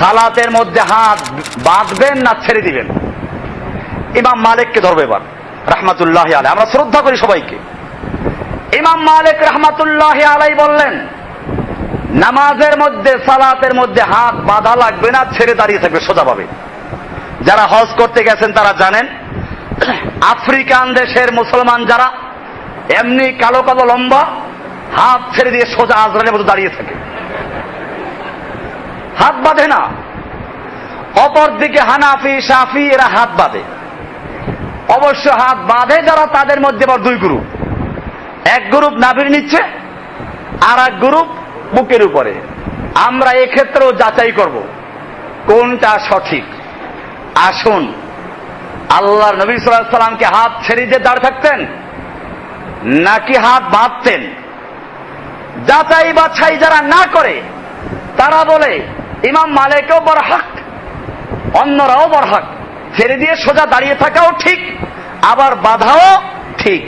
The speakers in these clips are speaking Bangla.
সালাতের মধ্যে হাত বাঁধবেন না ছেড়ে দিবেন। ইমাম মালিককে ধরবে এবার, রহমাতুল্লাহ আলাই আমরা শ্রদ্ধা করি সবাইকে। ইমাম মালিক রহমাতুল্লাহ আলাই বললেন, নামাজের মধ্যে, সালাতের মধ্যে হাত বাঁধা লাগবে না, ছেড়ে দাঁড়িয়ে থাকবে সোজাভাবে। যারা হজ করতে গেছেন তারা জানেন, আফ্রিকান দেশের মুসলমান যারা এমনি কালো কালো লম্বা, হাত ছেড়ে দিয়ে সোজা আজরানের মতো দাঁড়িয়ে থাকে। হাত বাঁধে না। অপর দিকে হানাফি সাফি এরা হাত বাঁধে। অবশ্য হাত বাঁধে যারা, তাদের মধ্যে আবার দুই গ্রুপ এক গ্রুপ নাভির নিচ্ছে আর এক গ্রুপ বুকের উপরে। আমরা এক্ষেত্রেও যাচাই করব, কোনটা সঠিক। আসুন আল্লাহ নবী সাল্লাল্লাহু সাল্লামকে হাত ছেড়ে দিয়ে দাঁড় থাকতেন, নাকি হাত বাঁধতেন? যাচাই বাছাই যারা না করে, তারা বলে ইমাম মালিকও বড় হক অন্যরাও বড় হক ছেড়ে দিয়ে সোজা দাঁড়িয়ে থাকাও ঠিক, আবার বাধাও ঠিক।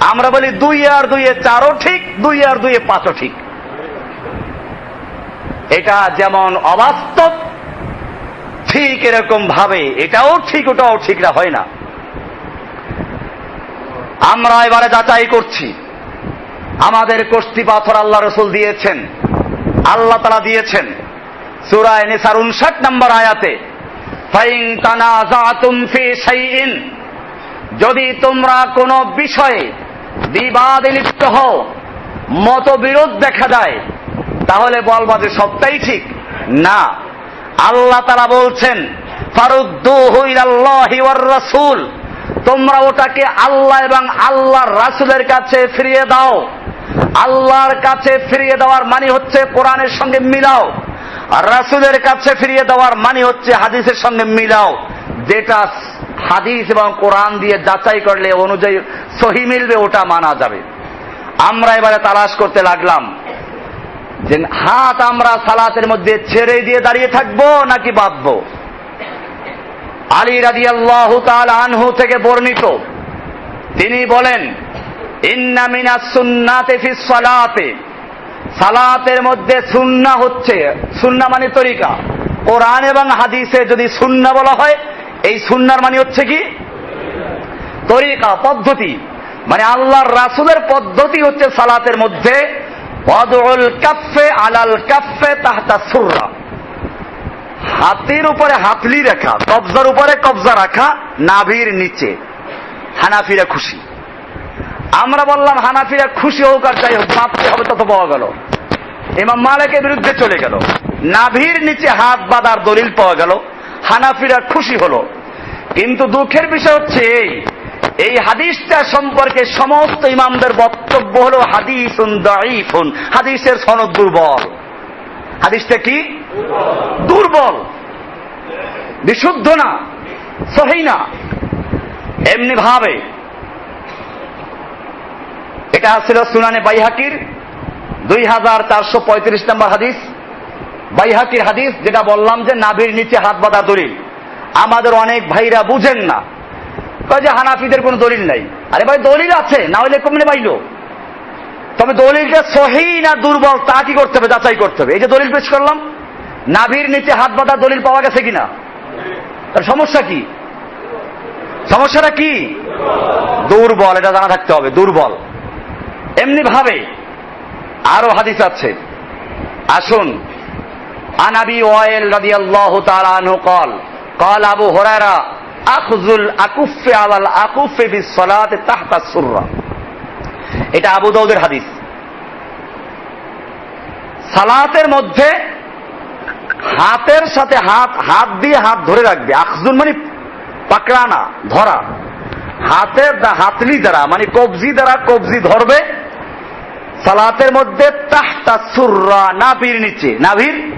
আমরা বলি দুই আর দুইয়ে চারও ঠিক, দুই আর দুইয়ে পাঁচও ঠিক। এটা যেমন অবাস্তব, ঠিক এরকম ভাবে, এটাও ঠিক, ওটাও ঠিক না হয় না। আমরা এবারে যাচাই করছি। আমাদের কষ্টি পাথর আল্লাহ রসুল দিয়েছেন, আল্লাহ তারা দিয়েছেন। সুরায় নিসার উনষাট নম্বর আয়াতে, ফাইন তানাজাতুম ফি শাইইন, যদি তোমরা কোনো বিষয়ে বিবাদে লিপ্ত হও, মতবিরোধ দেখা দেয়, তাহলে বলবা যে সবটাই ঠিক। না, আল্লাহ তারা বলছেন রাসূল, তোমরা ওটাকে আল্লাহ এবং আল্লাহর রাসূলের কাছে ফিরিয়ে দাও। আল্লাহর কাছে ফিরিয়ে দেওয়ার মানে হচ্ছে কোরআনের সঙ্গে মিলাও। আর রাসূলের কাছে ফিরিয়ে দেওয়ার মানে হচ্ছে হাদিসের সঙ্গে মিলাও। যেটা হাদিস এবং কোরআন দিয়ে যাচাই করলে অনুযায়ী সহি মিলবে, ওটা মানা যাবে। আমরা এবারে তালাশ করতে লাগলাম যে, হাত আমরা সালাতের মধ্যে ছেড়ে দিয়ে দাঁড়িয়ে থাকব নাকি বাঁধবো? আলী রাজি আল্লাহ আনহু থেকে বর্ণিত। তিনি বলেন ইন্নামিনা সুন্নাতে ফি সালাতে। সালাতের মধ্যে সুন্না হচ্ছে, সুন্না মানে তরিকা। কোরআন এবং হাদিসে যদি সুন্না বলা হয়, এই সুন্নার মানে হচ্ছে কি? তরিকা, পদ্ধতি। মানে আল্লাহর রাসুলের পদ্ধতি হচ্ছে সালাতের মধ্যে, ওয়াদউল কাফে আলাল কাফে তাহতা সুররা। হাতের উপরে হাতলি রাখা, কবজার উপরে কবজা রাখা, নাভির নিচে। হানাফিরা খুশি। আমরা বললাম, হানাফিরা খুশি হোক আর যাই হোক মাপতে হবে তত পাওয়া গেল। ইমাম মালিকের বিরুদ্ধে চলে গেল। নাভির নিচে হাত বাঁধার দলিল পাওয়া গেল। হানাফিরা খুশি হলো। কিন্তু দুঃখের বিষয় হচ্ছে এই এই হাদিসটা সম্পর্কে সমস্ত ইমামদের বক্তব্য হলো দাইফুন হাদিসের সনদ দুর্বল। হাদিসটা কি? দুর্বল। বিশুদ্ধ না, সহি না। এমনি ভাবে এটা ছিল সুনানে বাইহাকির দুই হাজার চারশো পঁয়ত্রিশ নম্বর হাদিস। বাইহাকির হাদিস যেটা বললাম যে নাভির নিচে হাত বাঁধা দলিল। আমাদের অনেক ভাইরা বুঝেন না। যে হানাফিদের কোনো দলিল নাই। আরে ভাই, দলিল আছে, না হলে কমনে পাইলো তবে দলিলটা সহি না দুর্বল, তা কি করতে হবে, যাচাই করতে হবে। এই যে দলিল পেশ করলাম, নাভির নিচে হাত বাঁধা দলিল পাওয়া গেছে কিনা? তার সমস্যা কি? সমস্যাটা কি? দুর্বল, এটা জানা থাকতে হবে, দুর্বল। এমনি ভাবে আরো হাদিস আছে আসুন আনাবি ওয়াইল রাদিয়াল্লাহু তাআলা আনহু قال قال আবু হুরায়রা আখযুল আকুফে আলাল আকুফে বিস সালাতে তাহতা সুররা এটা আবু দাউদের হাদিস সালাতের মধ্যে হাতের সাথে হাত হাত দিয়ে হাত ধরে রাখবে আখজুন মানে পাকড়ানা ধরা হাতের দা- হাতলি দ্বারা মানে কবজি দ্বারা কবজি ধরবে সালাতের মধ্যে তাহতা সুররা, নাভির নিচে। নাভির?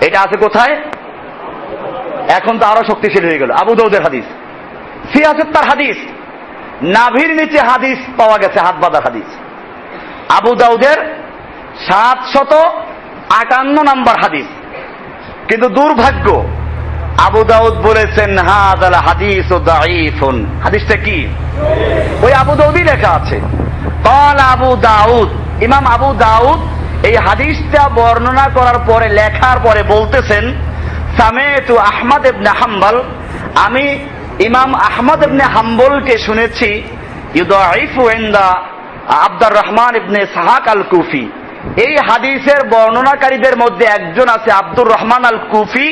এটা আছে কোথায়? এখন তো আরও শক্তিশালী হয়ে গেল। আবু দাউদের হাদিস। সিয়াসের তার হাদিস। নাভির নিচে হাদিস পাওয়া গেছে, হাত বাঁধার হাদিস। আবু দাউদের সাতশত আটান্ন নাম্বার হাদিস। কিন্তু দুর্ভাগ্য, আবু দাউদ বলেছেন হাদিস ও হাদিসটা কি? ওই আবু দাউদই লেখা আছে। কল আবু দাউদ ইমাম আবু দাউদ এই হাদিসটা বর্ণনা করার পরে, লেখার পরে বলতেছেন, সামেতু আহমদ ইবনে হাম্বল আমি ইমাম আহমদ ইবনে হাম্বলকে শুনেছি ইউদাইফু ইনদা আব্দুর রহমান ইবনে সাহাক আল কুফি এই হাদিসের বর্ণনাকারীদের মধ্যে একজন আছে আব্দুর রহমান আল কুফি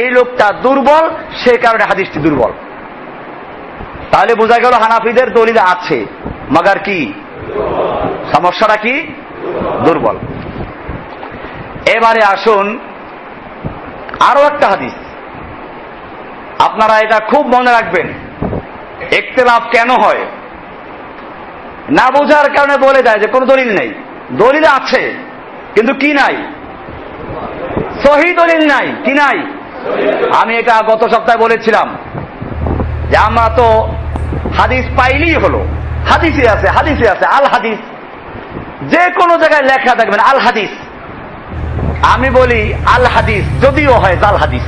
এই লোকটা দুর্বল, সে কারণে হাদিসটি দুর্বল। তাহলে বোঝা গেল হানাফিদের দলিল আছে, মাগার কি? সমস্যাটা কি? দুর্বল। এবারে আসুন, আরও একটা হাদিস। আপনারা এটা খুব মনে রাখবেন একতেলাফ কেন হয়? না বোঝার কারণে বলে যায় যে কোনো দলিল নেই। দলিল আছে, কিন্তু কি নাই? সহি দলিল নাই, কি নাই? আমি এটা গত সপ্তাহে বলেছিলাম যে আমরা তো হাদিস পাইলেই হলো। হাদিসে আছে হাদিসে আছে, আল হাদিস। যে কোনো জায়গায় লেখা থাকবেন আল হাদিস। আমি বলি, আল হাদিস, যদিও হয় জাল হাদিস।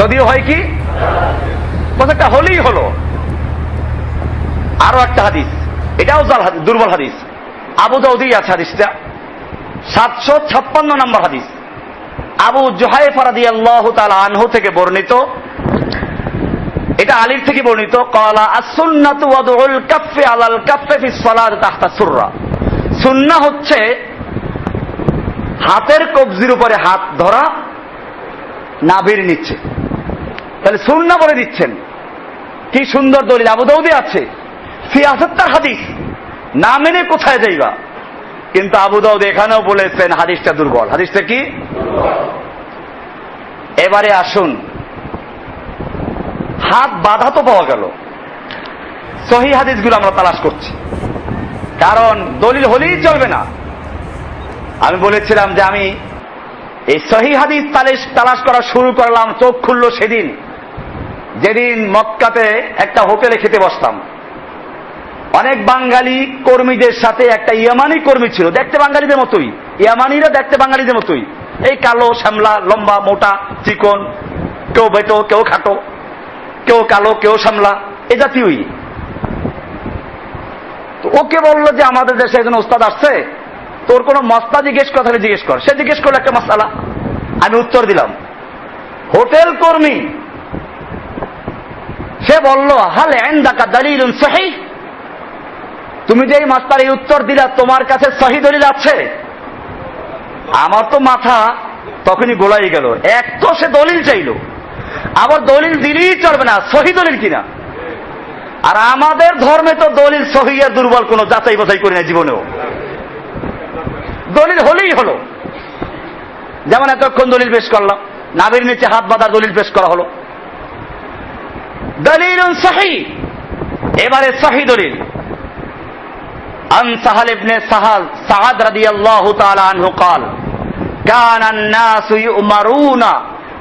যদিও হয় কি? একটা হলেই হলো। আরও একটা হাদিস, এটাও জাল হাদিস, দুর্বল হাদিস। আবু দাউদি আছে হাদিসটা। সাতশো ছাপ্পান্ন নম্বর হাদিস। আবু জোহাই ফারাদি আল্লাহ আনহু থেকে বর্ণিত। এটা আলীর থেকে বর্ণিত। কলা আসুন্নাতু ওয়াদউল কাফফে আলাল তাহতা সুররা। সুন্নাহ হচ্ছে হাতের কবজির উপরে হাত ধরা, নাভির নিচ্ছে তাহলে সুন্না বলে দিচ্ছেন। কি সুন্দর দলিল। আবু দাউদি আছে। সিয়াসত্তার হাদিস। না মেনে কোথায় যাইবা? কিন্তু আবু দাউদ এখানেও বলেছেন, হাদিসটা দুর্বল। হাদিসটা কি? এবারে আসুন। হাত বাধা তো পাওয়া গেল। সহি হাদিসগুলো আমরা তালাশ করছি। কারণ দলিল হলেই চলবে না। আমি বলেছিলাম যে আমি এই সহি হাদিস তালিশ তালাশ করা শুরু করলাম, চোখ খুললো সেদিন। যেদিন মক্কাতে একটা হোটেলে খেতে বসতাম। অনেক বাঙালি কর্মীদের সাথে একটা ইয়ামানি কর্মী ছিল। দেখতে বাঙালিদের মতোই। ইয়ামানিরা দেখতে বাঙালিদের মতোই। এই কালো, শ্যামলা, লম্বা, মোটা, চিকন, কেউ বেটো, কেউ খাটো। কেউ কালো, কেউ সামলা এ জাতীয়ই। তো ওকে বলল যে আমাদের দেশে একজন ওস্তাদ আসছে তোর কোনো মস্তা জিজ্ঞেস কথা জিজ্ঞেস কর। সে জিজ্ঞেস করল একটা মশালা। আমি উত্তর দিলাম। হোটেল কর্মী। সে বলল, হাল এন্দাকা দালিল সহি তুমি যে এই মাস্টার এই উত্তর দিলা, তোমার কাছে সহি দলিল আছে? আমার তো মাথা তখনই গোলাই গেল। এক তো সে দলিল চাইলো। আবার দলিল দিলেই চলবে না সহি দলিল কিনা আর আমাদের ধর্মে তো দলিল সহি আর দুর্বল কোনো যাচাই বাছাই করি না জীবনেও দলিল হলেই হলো যেমন এতক্ষণ দলিল পেশ করলাম নাবির নিচে হাত বাঁধার দলিল পেশ করা হলো দলিল সহি এবারে সহি দলিল عن سهل بن سهل سعد رضي الله تعالى عنه قال كان الناس يؤمرون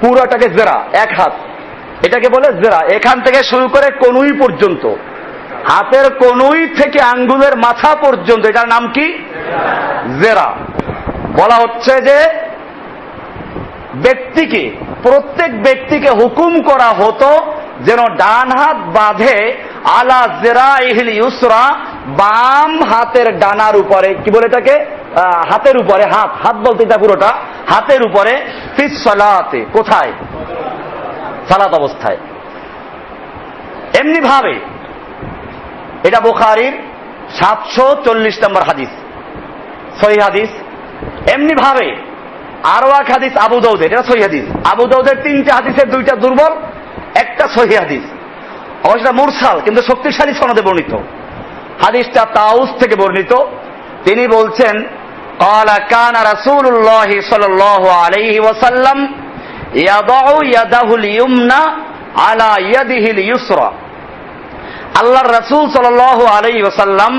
পুরোটাকে জেরা, এক হাত। এটাকে বলে জেরা। এখান থেকে শুরু করে কনুই পর্যন্ত। হাতের কনুই থেকে আঙ্গুলের মাথা পর্যন্ত। এটার নাম কি? জেরা। বলা হচ্ছে যে ব্যক্তিকে, প্রত্যেক ব্যক্তিকে হুকুম করা হতো যেন ডান হাত বাঁধে, আলা জেরা ইহিল ইউসরা, বাম হাতের ডানার উপরে। কি বলে এটাকে? হাতের উপরে হাত হাত বলতে এটা পুরোটা, হাতের উপরে সালাতে, কোথায়? সালাত অবস্থায়। এমনি ভাবে এটা বুখারির সাতশো চল্লিশ নম্বর হাদিস, সহি হাদিস। এমনি ভাবে আরও এক হাদিস আবু দৌদের এটা সহি হাদিস। আবু দৌদের তিনটা হাদিসের দুইটা দুর্বল, একটা সহি হাদিস। অবশ্য মুরসাল, কিন্তু শক্তিশালী সনদে বর্ণিত। হাদিসটা তাউস থেকে বর্ণিত। তিনি বলছেন قال كان رسول الله صلى الله عليه وسلم يضع يده اليمنى على يده اليسرى আল্লাহর রাসূল সাল্লাল্লাহু আলাইহি ওয়াসাল্লাম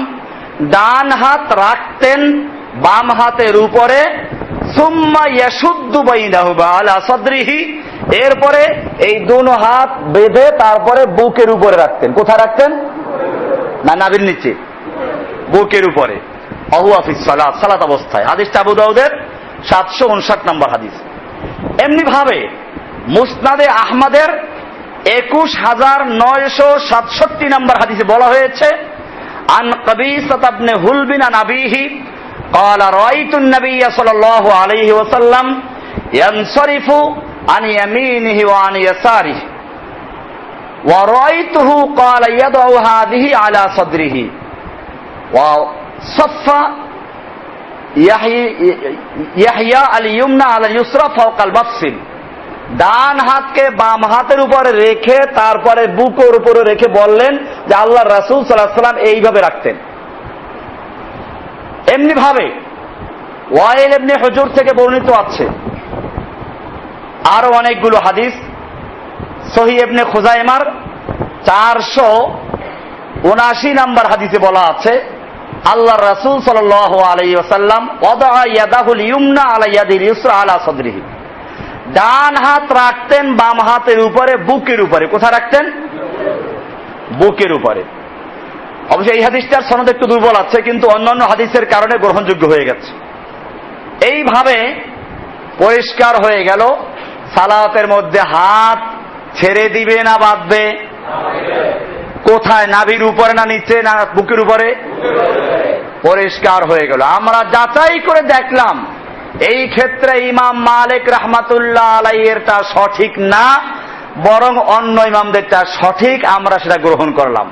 ডান হাত রাখতেন বাম হাতের উপরে সুম্মা ইয়াশুদ্দু বাইনাহু আলা সাদরিহি এরপরে এই দুনো হাত বেঁধে তারপরে বুকের উপরে রাখতেন কোথায় রাখতেন না নাভির নিচে বুকের উপরে অহু আফিস সালাত সালাত অবস্থায় হাদিসটা আবু দাউদের সাতশো উনষাট নম্বর হাদিস এমনি ভাবে মুসনাদে আহমদের একুশ হাজার নয়শো সাতষট্টি নম্বর হাদিসে বলা হয়েছে আন কবিসত আবনে হুলবিন আন আবিহি قال رأيت النبي صلى الله عليه وسلم ينصرف عن يمينه وعن يساره ورأيته قال يضع هذه على صدره সফা ইয়াহিয়া আল ইউমনা আল ইউসরা ফকাল বাসিল ডান হাতকে বাম হাতের উপরে রেখে তারপরে বুকের উপরে রেখে বললেন যে আল্লাহ রাসুল সাল্লাহ সাল্লাম এইভাবে রাখতেন। এমনি ভাবে ওয়াইল এমনি হজুর থেকে বর্ণিত আছে। আরও অনেকগুলো হাদিস। সহি এবনে খোজাইমার চারশো উনাশি নাম্বার হাদিসে বলা আছে। আল্লাহ রাসূল সাদরিহি। ডান হাত রাখতেন, বাম হাতের উপরে, বুকের উপরে। কোথায় রাখতেন? বুকের উপরে। অবশ্য এই হাদিসটার সনদ একটু দুর্বল আছে, কিন্তু অন্যান্য হাদিসের কারণে গ্রহণযোগ্য হয়ে গেছে। এইভাবে পরিষ্কার হয়ে গেল, সালাতের মধ্যে হাত ছেড়ে দিবে না, বাঁধবে। কোথায়? নাভির উপরে না নিচে না বুকের উপরে? পরিষ্কার হয়ে গেল। আমরা যাচাই করে দেখলাম, এই ক্ষেত্রে ইমাম মালিক রহমাতুল্লাহ আলাইয়েরটা সঠিক না, বরং অন্য ইমামদেরটা সঠিক, আমরা সেটা গ্রহণ করলাম।